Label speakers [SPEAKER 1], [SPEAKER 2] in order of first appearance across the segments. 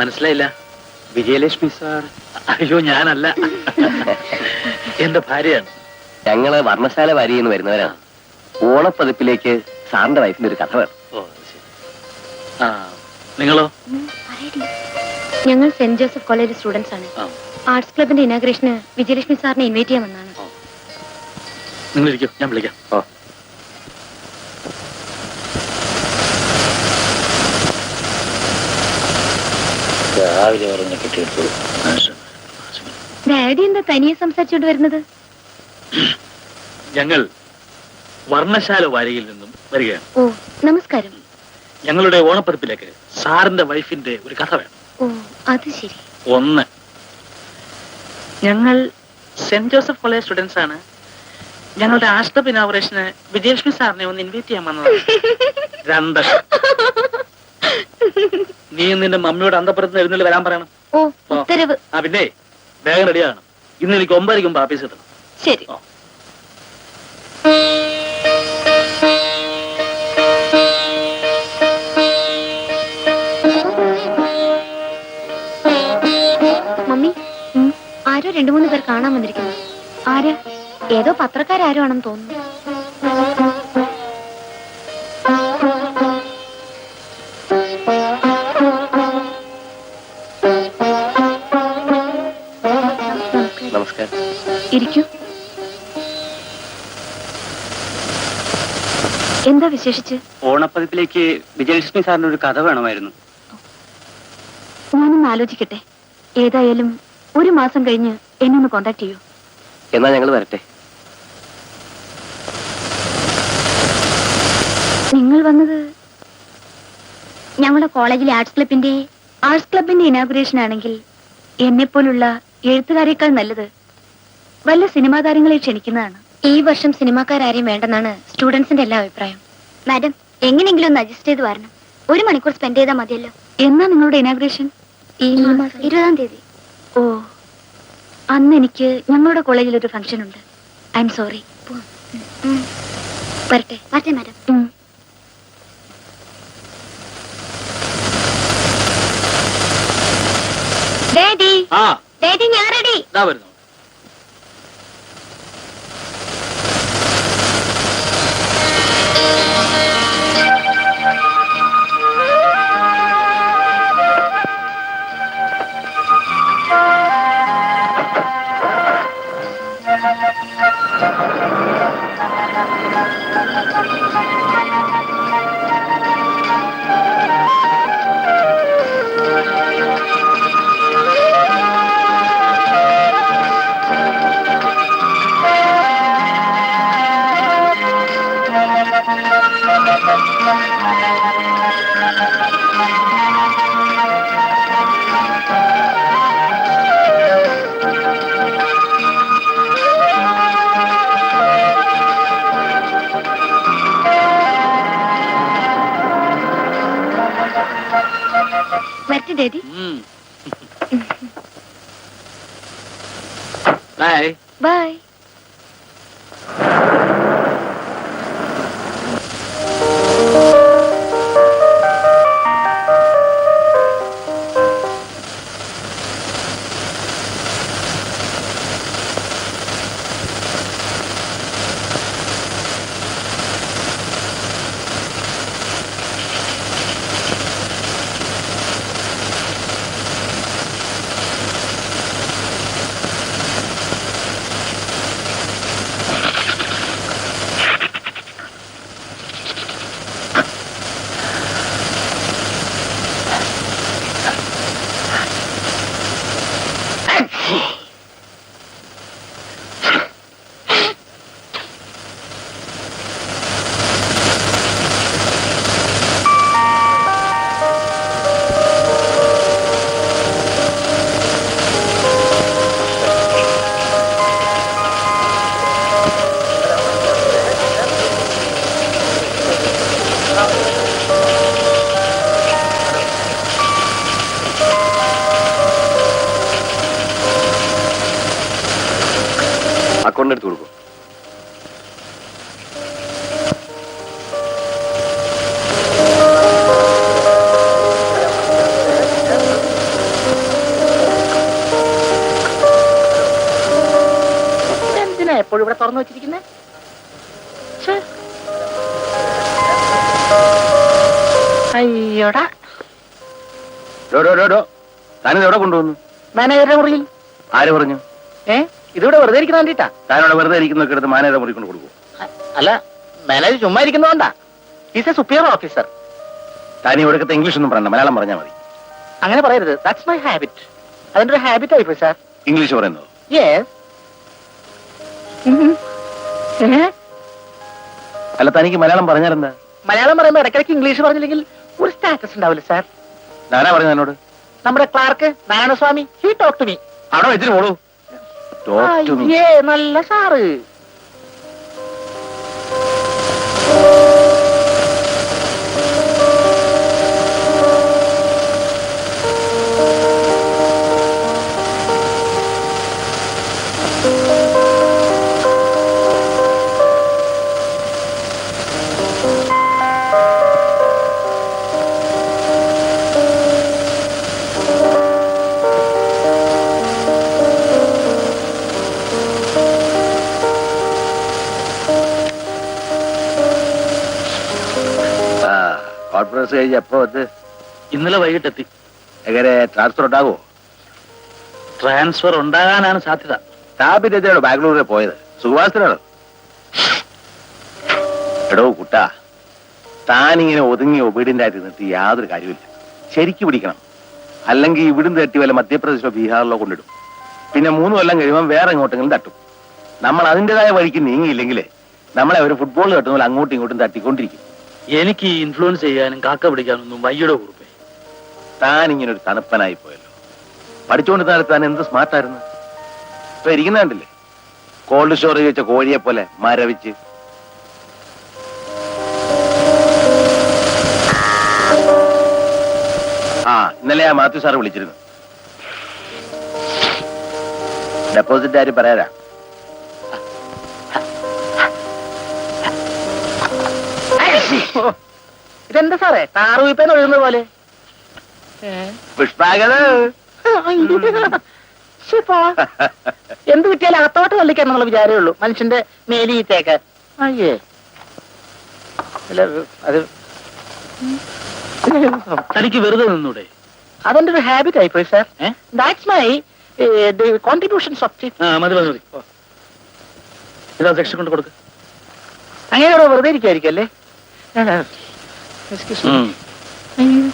[SPEAKER 1] മനസ്സിലായില്ല.
[SPEAKER 2] വിജയലക്ഷ്മി സാർ.
[SPEAKER 1] അയ്യോ ഞാനല്ല. എന്റെ ഭാര്യയാണ്.
[SPEAKER 2] ഞങ്ങൾ വർണശാല വരിയെന്ന് വരുന്നവരാണ്. ഓണപ്പതിപ്പിലേക്ക് സാറിന്റെ വൈഫിന്റെ ഒരു കഥ വേണം.
[SPEAKER 1] ആ നിങ്ങളോ?
[SPEAKER 3] ഞങ്ങൾ സെന്റ് ജോസഫ് കോളേജ് സ്റ്റുഡൻസ് ആണ്. ആർട്സ് ക്ലബിന്റെ ഇനാഗ്രേഷന് വിജയലക്ഷ്മി സാറിനെ ഇൻവൈറ്റ്
[SPEAKER 1] ചെയ്യാമെന്നാണ് നിങ്ങൾ ഇരിക്കും ഞാൻ വിളിക്കാം.
[SPEAKER 2] ഓ.
[SPEAKER 1] രാവിലെ പറഞ്ഞ കിട്ടിയെടുത്തോളൂ
[SPEAKER 3] ഡാഡി എന്താ തനിയെ സംസാരിച്ചോണ്ട് വരുന്നത്?
[SPEAKER 1] ഞങ്ങൾ വർണശാല വാരികയിൽ നിന്നും വരികയാണ്.
[SPEAKER 3] ഓ നമസ്കാരം.
[SPEAKER 1] ഞങ്ങളുടെ ഓണപ്പതിപ്പിലേക്ക് സാറിന്റെ വൈഫിന്റെ ഒരു കഥ വേണം.
[SPEAKER 3] ഓ അത് ശരി.
[SPEAKER 1] ഒന്ന് ഞങ്ങൾ സെന്റ് ജോസഫ് കോളേജ് സ്റ്റുഡൻസ് ആണ്. ഞങ്ങളുടെ ആഷ്ടപ്പ് ഇനോഗ്രേഷന് വിജയലക്ഷ്മി സാറിനെ ഒന്ന് ഇൻവൈറ്റ് ചെയ്യാൻ വന്നതാണ്. രണ്ട് നീ നിന്റെ മമ്മിയോട് അന്തപ്പുറത്ത് എഴുന്നള്ളി വരാൻ പറയണം.
[SPEAKER 3] ഓ ഉത്തരവ്.
[SPEAKER 1] ആ പിന്നെ വേഗം റെഡിയാണ് ഇന്ന് എനിക്ക് ഒമ്പതരയ്ക്കും ആഫീസ് എത്തണം.
[SPEAKER 3] ശരി. മമ്മി ആരോ രണ്ടു മൂന്ന് പേർ കാണാൻ വന്നിരിക്കുന്നു. ആര്? ഏതോ പത്രക്കാരോ ആണെന്ന് തോന്നുന്നു. ഇരിക്കൂ. എന്താ വിശേഷിച്ച്?
[SPEAKER 2] ഓണപ്പതിപ്പിലേക്ക് വിജയലക്ഷ്മി സാറിന് ഒരു കഥ വേണമായിരുന്നു.
[SPEAKER 3] ഞാനൊന്ന് ആലോചിക്കട്ടെ. ഏതായാലും ഒരു മാസം കഴിഞ്ഞ് എന്നെ ഒന്ന് കോണ്ടാക്ട് ചെയ്യൂ.
[SPEAKER 2] എന്നാ ഞങ്ങൾ വരട്ടെ.
[SPEAKER 3] നിങ്ങൾ വന്നത് ഞങ്ങളുടെ കോളേജിലെ ആർട്സ് ക്ലബിന്റെ ആർട്സ് ക്ലബിന്റെ ഇനാഗുറേഷൻ ആണെങ്കിൽ എന്നെ പോലുള്ള എഴുത്തുകാരേക്കാൾ നല്ലത് വല്ല സിനിമാ താരങ്ങളെ ക്ഷണിക്കുന്നതാണ്. ഈ വർഷം സിനിമാക്കാരും വേണ്ടെന്നാണ് സ്റ്റുഡൻസിന്റെ എല്ലാ അഭിപ്രായം. മാഡം എങ്ങനെയെങ്കിലും ഒന്ന് അഡ്ജസ്റ്റ് ചെയ്ത് വരണം. ഒരു മണിക്കൂർ സ്പെൻഡ് ചെയ്താൽ മതിയല്ലോ. എന്നാ നിങ്ങളുടെ ഇനാഗ്രേഷൻ? ഈ മാസം ഇരുപതാം തീയതി. ഓ അന്ന് എനിക്ക് ഞങ്ങളുടെ കോളേജിൽ ഒരു ഫംഗ്ഷൻ ഉണ്ട്. I'm sorry. വരട്ടെ വരട്ടെ മാഡം. ഡാഡി
[SPEAKER 1] ആ.
[SPEAKER 3] ഡാഡി ഞാൻ റെഡി.
[SPEAKER 1] ഇതാ വരുന്നു.
[SPEAKER 3] Bye.
[SPEAKER 2] Bye. ഒരെണ്ണെടുത്ത് കൊടുക്കും.
[SPEAKER 4] എപ്പോഴും
[SPEAKER 5] ഇവിടെ തുറന്നു വെച്ചിരിക്കുന്നേ? അയ്യോടാ. തന്നെ എവിടെ കൊണ്ടുവന്നു?
[SPEAKER 4] മാനേജരുടെ മുറിയിൽ.
[SPEAKER 5] ആര് പറഞ്ഞു?
[SPEAKER 4] ഏ? ഇതിവിടെ വെറുതെ ഇരിക്കുന്ന വേണ്ടിട്ടാ
[SPEAKER 5] താനോട് വെറുതെ ഇരിക്കുന്നൊക്കെ എടുത്ത് മാനേജർ മുറിക്കൊണ്ട് കൊടുക്കും.
[SPEAKER 4] അല്ല മാനേജർ ചുമ്മാ ഇരിക്കുന്നതുകൊണ്ടാ ഈസ് എ സുപ്പീരിയർ ഓഫീസർ
[SPEAKER 5] താൻ ഇവിടുത്തെ ഇംഗ്ലീഷ് ഒന്നും പറയണ്ട മലയാളം പറഞ്ഞാൽ മതി.
[SPEAKER 4] അങ്ങനെ പറയരുത്. ദാറ്റ്സ് മൈ ഹാബിറ്റ് അതിന്റെ ഒരു ഹാബിറ്റ് ആയിപ്പോയി സാർ
[SPEAKER 5] ഇംഗ്ലീഷ് പറയുന്നത്.
[SPEAKER 4] യെസ്
[SPEAKER 5] അല്ല തനിക്ക് മലയാളം പറഞ്ഞാലെന്താ
[SPEAKER 4] മലയാളം പറയുമ്പോ ഇടയ്ക്കിടയ്ക്ക് ഇംഗ്ലീഷ് പറഞ്ഞില്ലെങ്കിൽ ഒരു സ്റ്റാറ്റസ് ഉണ്ടാവില്ല സാർ
[SPEAKER 5] ഞാനാ പറഞ്ഞു എന്നോട്?
[SPEAKER 4] നമ്മുടെ clerk Narayanaswamy he talk to me
[SPEAKER 5] അവിടെ വെച്ചിട്ട് പോളൂ
[SPEAKER 4] നല്ല സാറ്.
[SPEAKER 5] കോൺഫറൻസ് കഴിഞ്ഞ് എപ്പോ വന്ന്?
[SPEAKER 4] ഇന്നലെ വൈകിട്ടെത്തി.
[SPEAKER 5] എങ്ങനെ? ട്രാൻസ്ഫർ ഉണ്ടാകുമോ?
[SPEAKER 4] ട്രാൻസ്ഫർ ഉണ്ടാകാനാണ് സാധ്യത.
[SPEAKER 5] സ്ഥാപിതയോട് ബാംഗ്ലൂരിൽ പോയത്. സുഖവാസത്തിനാണ്? എടോ കുട്ടാ താനിങ്ങനെ ഒതുങ്ങി ഒബീഡിന്റെ ആയിട്ട് നിന്നിട്ട് യാതൊരു കാര്യമില്ല ശരിക്ക് പിടിക്കണം. അല്ലെങ്കിൽ ഇവിടുന്ന് തട്ടി വല്ല മധ്യപ്രദേശിലോ ബീഹാറിലോ കൊണ്ടിടും. പിന്നെ മൂന്ന് കൊല്ലം കഴിയുമ്പോൾ വേറെ എങ്ങോട്ടെങ്കിലും തട്ടും. നമ്മൾ അതിന്റെതായ വഴിക്ക് നീങ്ങിയില്ലെങ്കിൽ നമ്മളെ അവർ ഫുട്ബോൾ തട്ടുന്ന അങ്ങോട്ടും ഇങ്ങോട്ടും തട്ടിക്കൊണ്ടിരിക്കും.
[SPEAKER 4] എനിക്ക് ഇൻഫ്ലുവൻസ് ചെയ്യാനും കാക്ക പിടിക്കാനൊന്നും വയ്യയുടെ കുറിപ്പേ.
[SPEAKER 5] താൻ ഇങ്ങനെ ഒരു തണുപ്പനായി പോയല്ലോ. പഠിച്ചുകൊണ്ട് താൻ താൻ എന്ത് സ്മാർട്ടായിരുന്നു ഇപ്പൊ ഇരിക്കുന്ന കോൾഡ് സ്റ്റോറേജ് വെച്ച കോഴിയെ പോലെ മരവിച്ച്. ആ ഇന്നലെ ആ മാത്യു സാറ് വിളിച്ചിരുന്നു. ഡെപ്പോസിറ്റ് ആരും പറയാരാ
[SPEAKER 4] ഇതെന്താ സാറേ? താറ് ഒഴുകുന്ന പോലെ.
[SPEAKER 5] പുഷ്പാകത്.
[SPEAKER 4] എന്ത് കിട്ടിയാലും അകത്തോട്ട് തള്ളിക്കാൻ എന്നുള്ള വിചാരമേ ഉള്ളൂ. മനുഷ്യന്റെ മേലിത്തേക്ക് അയ്യേ. അല്ല അത് തനിക്ക് വെറുതെ നിന്നൂടെ? അതെന്റെ ഒരു ഹാബിറ്റ് ആയിപ്പോയി sir that's my contributions of മതി മതി മതി. ഇതാ സെക്ഷൻ കൊണ്ട് കൊടുക്ക്. അങ്ങനെ വെറുതെ ഇരിക്കായിരിക്കും അല്ലേ? Hello.
[SPEAKER 5] Excuse me. Mm. You.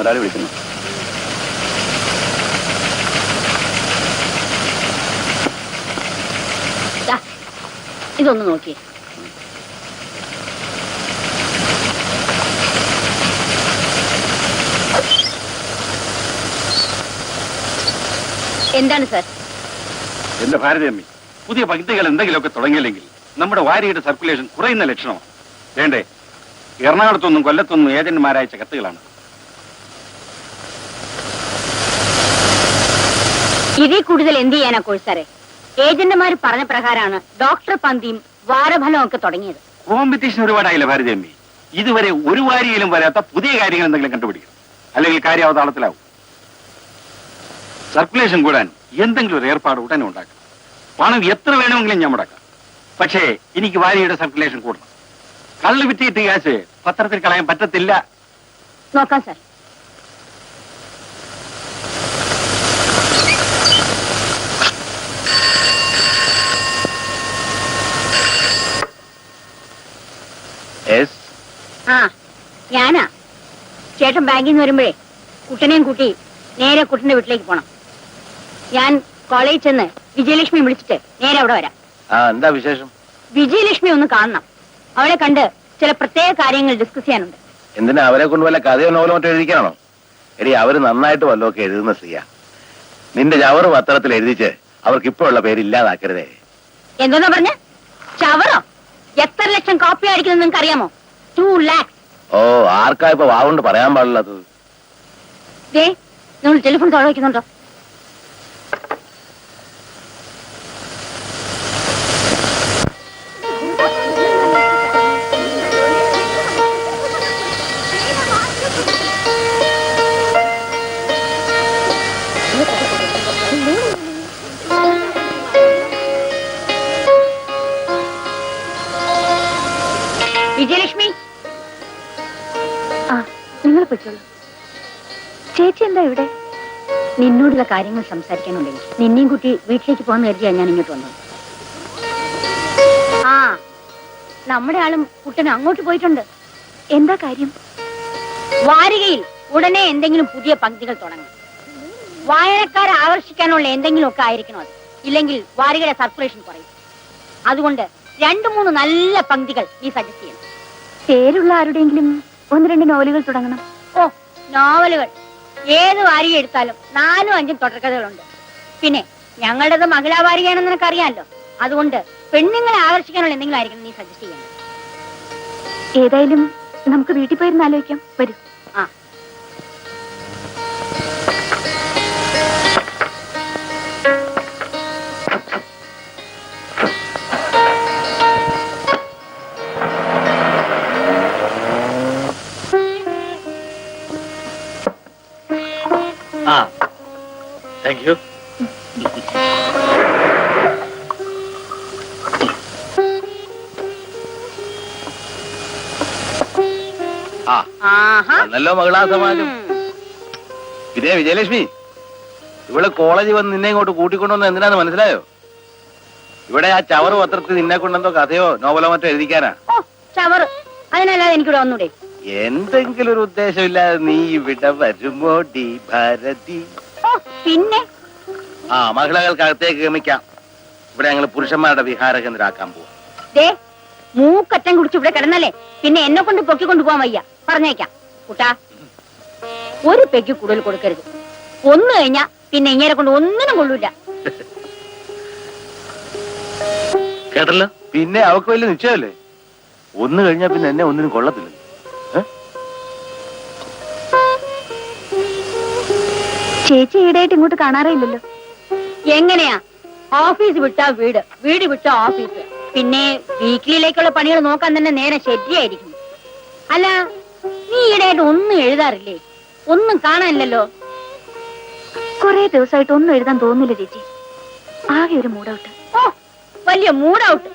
[SPEAKER 5] മുതലാളി വിളിക്കുന്നു.
[SPEAKER 6] ഇതൊന്ന് നോക്കി എന്താണ് സാർ?
[SPEAKER 7] എന്റെ ഭാരതമ്മി പുതിയ പദ്ധതികൾ എന്തെങ്കിലുമൊക്കെ തുടങ്ങിയില്ലെങ്കിൽ നമ്മുടെ വാരിയുടെ സർക്കുലേഷൻ കുറയുന്ന ലക്ഷണമാണ് വേണ്ടേ എറണാകുളത്തൊന്നും കൊല്ലത്തൊന്നും ഏജന്റുമാരയച്ച കത്തുകളാണ്
[SPEAKER 6] ഇതിൽ കൂടുതൽ എന്ത് ചെയ്യാനാ കോഴ്സാറെ ഏജന്റുമാർ പറഞ്ഞ പ്രകാരമാണ് ഡോക്ടർ പന്തിയും വാരഫലവും ഒക്കെ തുടങ്ങിയത്.
[SPEAKER 7] കോമ്പറ്റീഷൻ ഒരുപാടായില്ല ഭാരതമ്മി ഇതുവരെ ഒരു വാരിയിലും വരാത്ത പുതിയ കാര്യങ്ങൾ എന്തെങ്കിലും കണ്ടുപിടിക്കും അല്ലെങ്കിൽ കാര്യം അവതാളത്തിലാവും സർക്കുലേഷൻ കൂടാൻ എന്തെങ്കിലും ഒരു ഏർപ്പാട് ഉടനെ ഉണ്ടാക്കണം. പണം എത്ര വേണമെങ്കിലും ഞാൻ മുടക്കാം. പക്ഷേ എനിക്ക് വാരിയുടെ സർക്കുലേഷൻ കൂടണം. കള്ളു വിറ്റിയിട്ട് കാശ് പത്രത്തിൽ കളയാൻ പറ്റത്തില്ല.
[SPEAKER 6] നോക്കാം സാർ
[SPEAKER 5] എസ്
[SPEAKER 6] ആ ഞാനാ ചേട്ടൻ ബാങ്കിൽ നിന്ന് വരുമ്പോഴേ കുട്ടനെയും കൂട്ടി നേരെ കുട്ടന്റെ വീട്ടിലേക്ക് പോണം. ഞാൻ കോളേജിൽ ചെന്ന് വിജയലക്ഷ്മി വിളിച്ചിട്ട് നേരെ അവിടെ വരാം.
[SPEAKER 5] ആ എന്താ വിശേഷം?
[SPEAKER 6] വിജയലക്ഷ്മി ഒന്ന് കാണണം. അവളെ കണ്ട് ചില പ്രത്യേക കാര്യങ്ങൾ ഡിസ്കസ് ചെയ്യാനുണ്ട്.
[SPEAKER 5] എന്തിനാ അവരെ കൊണ്ട് വല്ല കഥയോ നോവലോ മറ്റോ എഴുതിക്കാണോ എടി അവർ നന്നായിട്ട് വല്ലതൊക്കെ എഴുതുന്ന സ്ത്രീയാ. നിന്റെ ചവറ് പത്രത്തിൽ എഴുതിച്ച് അവർക്ക് ഇപ്പോഴുള്ള പേര് ഇല്ലാതാക്കരുതേ.
[SPEAKER 6] എന്തോന്നാ പറഞ്ഞ? ചവറോ? എത്ര ലക്ഷം കോപ്പി അടിക്കുന്നത് നിങ്ങൾക്ക് അറിയാമോ ടു ലാക്സ്
[SPEAKER 5] ഓ ആർക്കാ ഇപ്പൊ വാവുകൊണ്ട് പറയാൻ പാടില്ലാത്തത്
[SPEAKER 6] ദേ നിങ്ങൾ ടെലിഫോൺ താഴെ വയ്ക്കുന്നുണ്ടോ വിജയലക്ഷ്മി ആ നിങ്ങൾ പൊയ്ക്കോളൂ ചേച്ചി എന്താ ഇവിടെ? നിന്നോടുള്ള കാര്യങ്ങൾ സംസാരിക്കാനുണ്ടെങ്കിൽ നിന്നെയും കുട്ടി വീട്ടിലേക്ക് പോകാൻ കരുതിയാണ് ഞാൻ ഇങ്ങോട്ട് വന്നത്. ആ നമ്മുടെ ആളും കുട്ടനും അങ്ങോട്ട് പോയിട്ടുണ്ട്. എന്താ കാര്യം? വാരികയിൽ ഉടനെ എന്തെങ്കിലും പുതിയ പങ്ക്തികൾ തുടങ്ങും വായനക്കാരെ ആകർഷിക്കാനുള്ള എന്തെങ്കിലുമൊക്കെ ആയിരിക്കണം അത്. ഇല്ലെങ്കിൽ വാരികയുടെ സർക്കുലേഷൻ കുറയും. അതുകൊണ്ട് രണ്ടു മൂന്ന് നല്ല പങ്ക്തികൾ നീ സജസ്റ്റ് ചെയ്യണം. പേരുള്ള ആരുടെയെങ്കിലും ഒന്ന് രണ്ട് നോവലുകൾ തുടങ്ങണം. ഓ നോവലുകൾ. ഏത് വാരിക എടുത്താലും നാലും അഞ്ചും തുടർക്കഥകളുണ്ട്. പിന്നെ ഞങ്ങളുടേത് മഹിളാ വാരികയാണെന്ന് നിനക്കറിയാമല്ലോ. അതുകൊണ്ട് പെണ്ണുങ്ങളെ ആകർഷിക്കാനുള്ള എന്തെങ്കിലും ആയിരിക്കും നീ സജസ്റ്റ് ചെയ്യണം ഏതായാലും നമുക്ക് വീട്ടിൽ പോയിരുന്ന് ആലോചിക്കാം. വരൂ. ആ.
[SPEAKER 1] Thank you.
[SPEAKER 5] ആ. മകളാ സമാജം പിന്നെ വിജയലക്ഷ്മി ഇവിടെ കോളേജിൽ വന്ന് നിന്നെ ഇങ്ങോട്ട് കൂട്ടിക്കൊണ്ടുവന്ന് എന്തിനാന്ന് മനസ്സിലായോ? ഇവിടെ ആ ചവറ് പത്രത്തിൽ നിന്നെ കൊണ്ടെന്തോ കഥയോ നോവലോ മറ്റോ എഴുതിക്കാനാ?
[SPEAKER 6] ചവറ്. അതിനല്ലാതെ എനിക്കിവിടെ വന്നൂടെ
[SPEAKER 5] എന്തെങ്കിലും ഒരു ഉദ്ദേശമില്ലാതെ നീ ഇവിടെ വരുമോ ഡി ഭാരതി?
[SPEAKER 6] പിന്നെ?
[SPEAKER 5] ആ മഹിളകൾക്കകത്തേക്ക് ഗമിക്കാം. ഇവിടെ ഞങ്ങൾ പുരുഷന്മാരുടെ വിഹാര കേന്ദ്രമാക്കാൻ പോവാം.
[SPEAKER 6] ദേ മൂക്കറ്റം കുടിച്ച് ഇവിടെ കിടന്നല്ലേ? പിന്നെ എന്നെ കൊണ്ട് പൊക്കിക്കൊണ്ടു പോവാൻ വയ്യ. പറഞ്ഞേക്കാം. കൂട്ടാ ഒരു പെഗ് കൂടുതൽ കൊടുക്കരുത്. ഒന്ന് കഴിഞ്ഞാ പിന്നെ ഇങ്ങനെ കൊണ്ട് ഒന്നിനും കൊള്ളൂല.
[SPEAKER 1] കേട്ടല്ലോ?
[SPEAKER 5] പിന്നെ അവക്ക് വലിയ നിശ്ചയമല്ലേ ഒന്ന് കഴിഞ്ഞാ പിന്നെ എന്നെ ഒന്നിനും കൊള്ളത്തില്ല
[SPEAKER 6] ചേച്ചി ഈടായിട്ട് ഇങ്ങോട്ട് കാണാറേ ഇല്ലല്ലോ. എങ്ങനെയാ? ഓഫീസ് വിട്ടാ വീട്. വീട് വിട്ടാ ഓഫീസ്. പിന്നെ വീക്കിലേക്കുള്ള പണികൾ നോക്കാൻ തന്നെ നേരെ ശരിയായിരിക്കും അല്ല നീ ഈടായിട്ട് ഒന്നും എഴുതാറില്ലേ? ഒന്നും കാണാനില്ലല്ലോ.
[SPEAKER 3] കൊറേ ദിവസമായിട്ട് ഒന്നും എഴുതാൻ തോന്നില്ല ചേച്ചി. ആകെ ഒരു മൂഡൌട്ട്.
[SPEAKER 6] ഓ വലിയ മൂഡൌട്ട്.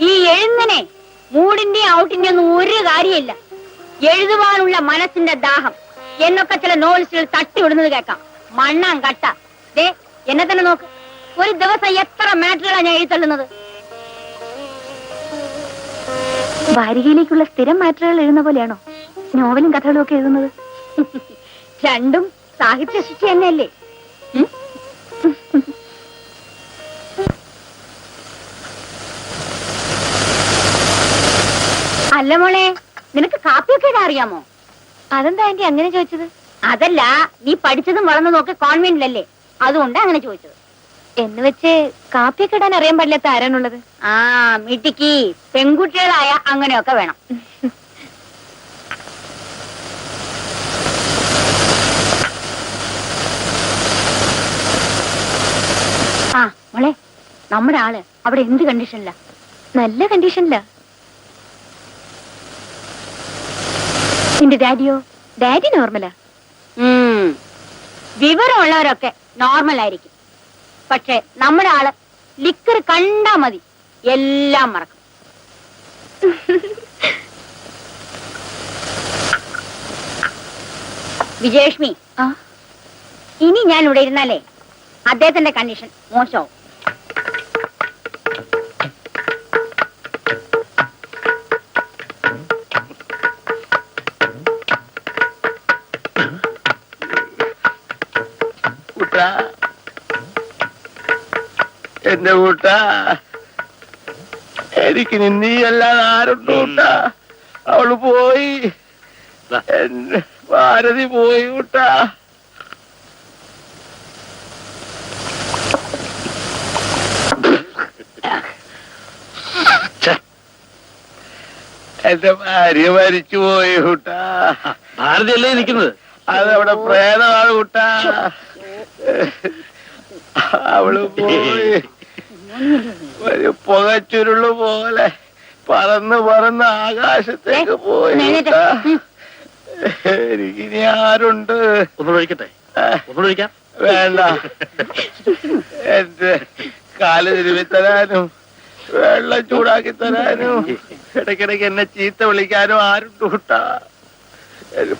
[SPEAKER 6] ഈ എഴുന്നനെ മൂഡിന്റെ ഔട്ടിന്റെ ഒന്നും ഒരു കാര്യമില്ല. എഴുതുവാനുള്ള മനസ്സിന്റെ ദാഹം. എന്നൊക്കെ ചില നോവൽസുകൾ തട്ടി വിടുന്നത് കേൾക്കാം. മണ്ണാൻ കട്ട ദേ എന്നെ തന്നെ നോക്ക്. ഒരു ദിവസം എത്ര മാറ്ററുകളാണ് ഞാൻ എഴുതള്ളുന്നത്
[SPEAKER 3] വാരികയിലേക്കുള്ള സ്ഥിരം മാറ്ററുകൾ എഴുതുന്ന പോലെയാണോ? നോവലും കഥകളും ഒക്കെ എഴുതുന്നത്.
[SPEAKER 6] രണ്ടും സാഹിത്യ സൃഷ്ടി തന്നെയല്ലേ? അല്ല മോളെ നിനക്ക് കാപ്പിയൊക്കെ ഇടാൻ അറിയാമോ?
[SPEAKER 3] അതെന്താ ആന്റി അങ്ങനെ ചോദിച്ചത്?
[SPEAKER 6] അതല്ല നീ പഠിച്ചതും നോക്കി ഒക്കെ കോൺവെന്റിലല്ലേ അതുകൊണ്ട് അങ്ങനെ ചോദിച്ചത്.
[SPEAKER 3] എന്ന് വെച്ച് കാപ്പിയൊക്കെ ഇടാൻ അറിയാൻ പാടില്ലാത്ത ആരാണുള്ളത്?
[SPEAKER 6] ആ മിട്ടിക്ക് പെൺകുട്ടികളായ അങ്ങനെയൊക്കെ വേണം. ആ മോളെ നമ്മുടെ ആൾ അവിടെ എന്ത് കണ്ടീഷനില്ല
[SPEAKER 3] നല്ല കണ്ടീഷനില്ല നിന്റെ ഡാഡിയോ ഡാഡി നോർമലാ
[SPEAKER 6] വിവരമുള്ളവരൊക്കെ നോർമൽ ആയിരിക്കും. പക്ഷെ നമ്മുടെ ആൾ ലിക്കർ കണ്ടാ മതി. എല്ലാം മറക്കും. വിജയലക്ഷ്മി ഇനി ഞാൻ ഇവിടെ ഇരുന്നാലേ അദ്ദേഹത്തിന്റെ കണ്ടീഷൻ മോശമാവും.
[SPEAKER 5] എന്റെ കൂട്ട. എനിക്ക് നീ അല്ലാതെ ആരുണ്ട് കൂട്ട അവൾ പോയി. ഭാരതി പോയി കൂട്ട. എന്റെ ഭാര്യ മരിച്ചു പോയി കൂട്ടാ.
[SPEAKER 1] ഭാരതിയല്ലേ നിൽക്കുന്നത്?
[SPEAKER 5] അതവിടെ പ്രേതമാണ് കൂട്ടാ. അവൾ പോയി. ഒരു പുകച്ചുരുൾ പോലെ പറന്ന് പറന്ന് ആകാശത്തേക്ക് പോയി. എനിക്കിനി ആരുണ്ട്?
[SPEAKER 1] ഒന്നൊഴിക്കട്ടെ ഒന്നൊഴിക്കാം
[SPEAKER 5] വേണ്ട. എന്റെ കാൽ തിരുവിത്തരാനും തരാനും വെള്ളം ചൂടാക്കി തരാനും ഇടയ്ക്കിടയ്ക്ക് എന്നെ ചീത്ത വിളിക്കാനും ആരുണ്ട് കൂട്ടാ?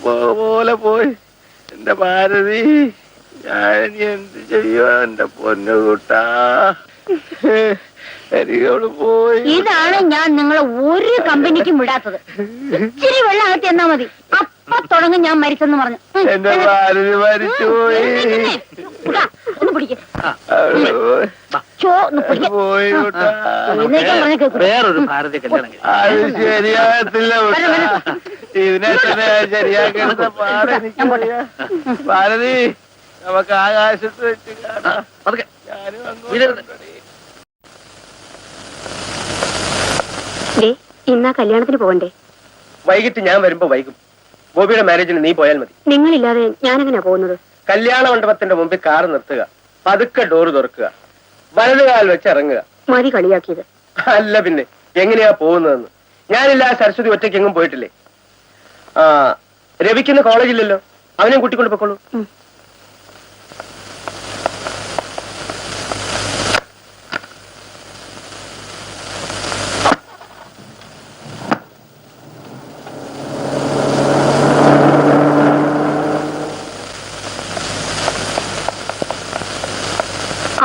[SPEAKER 5] പോലെ പോയി. എന്റെ ഭാരതി ഞാൻ ഇനി എന്ത് ചെയ്യുക എന്റെ പൊന്നു കൂട്ടാ.
[SPEAKER 6] ഇതാണ് ഞാൻ നിങ്ങളെ ഒരു കമ്പനിക്കും വിടാത്തത് ഇച്ചിരി വെള്ളം അകത്ത് എന്നാ മതി അപ്പൊ തുടങ്ങും ഞാൻ മരിച്ചെന്ന് പറഞ്ഞു.
[SPEAKER 1] വേറൊരു ഭാരതി കല്യാണം
[SPEAKER 5] ശരിയാകത്തില്ല. ഇതിനെ തന്നെ ശരിയാക്കേണ്ട ഭാരതി നമുക്ക് ആകാശത്ത് വെച്ച് കാണാം ഞാനും
[SPEAKER 1] വീഴരുത്.
[SPEAKER 5] അങ്ങോട്ട്
[SPEAKER 6] ദേ, ഇന്നാ കല്യാണത്തിന് പോകണ്ടേ
[SPEAKER 8] വൈകിട്ട് ഞാൻ വരുമ്പോ വൈകും. ബോബിയുടെ മാരേജിന് നീ പോയാൽ മതി.
[SPEAKER 6] നിങ്ങളില്ലാതെ ഞാനെങ്ങനെയാ പോകുന്നത്?
[SPEAKER 8] കല്യാണ മണ്ഡപത്തിന്റെ മുമ്പിൽ കാർ നിർത്തുക. പതുക്കെ ഡോറ് തുറക്കുക. വലതുകാൽ വെച്ച് ഇറങ്ങുക.
[SPEAKER 6] മതി കളിയാക്കിയത്.
[SPEAKER 8] അല്ല പിന്നെ എങ്ങനെയാ പോകുന്നതെന്ന്? ഞാനില്ല സരസ്വതി ഒറ്റയ്ക്ക് എങ്ങും പോയിട്ടില്ലേ? ആ രവിക്കുന്ന കോളേജില്ലല്ലോ അവനെയും കൂട്ടിക്കൊണ്ട് പൊക്കോളൂ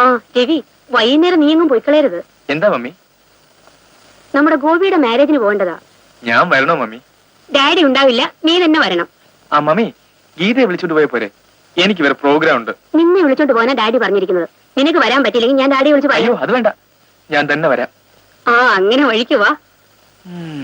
[SPEAKER 6] ആ രവി വൈകുന്നേരം നീ എങ്ങും പോയിക്കളയരുത്.
[SPEAKER 9] എന്താ മമ്മി?
[SPEAKER 6] നമ്മുടെ ഗോപിയുടെ മാരേജിന് പോകേണ്ടതാ.
[SPEAKER 9] ഞാൻ വരണോ മമ്മി?
[SPEAKER 6] ഡാഡി ഉണ്ടാവില്ല നീ തന്നെ വരണം.
[SPEAKER 9] ആ മമ്മി ഗീതയെ വിളിച്ചോണ്ട് പോയ പോരെ. എനിക്ക് വേറെ പ്രോഗ്രാം ഉണ്ട്.
[SPEAKER 6] നിന്നെ വിളിച്ചോണ്ട് പോകാനാ ഡാഡി പറഞ്ഞിരിക്കുന്നത്. നിനക്ക് വരാൻ പറ്റില്ലെങ്കിൽ ഞാൻ ഡാഡി വിളിച്ച്
[SPEAKER 9] അയ്യോ
[SPEAKER 6] പറയാം
[SPEAKER 9] അത് വേണ്ട. ഞാൻ തന്നെ വരാം.
[SPEAKER 6] ആ അങ്ങനെ വഴിക്കുവാ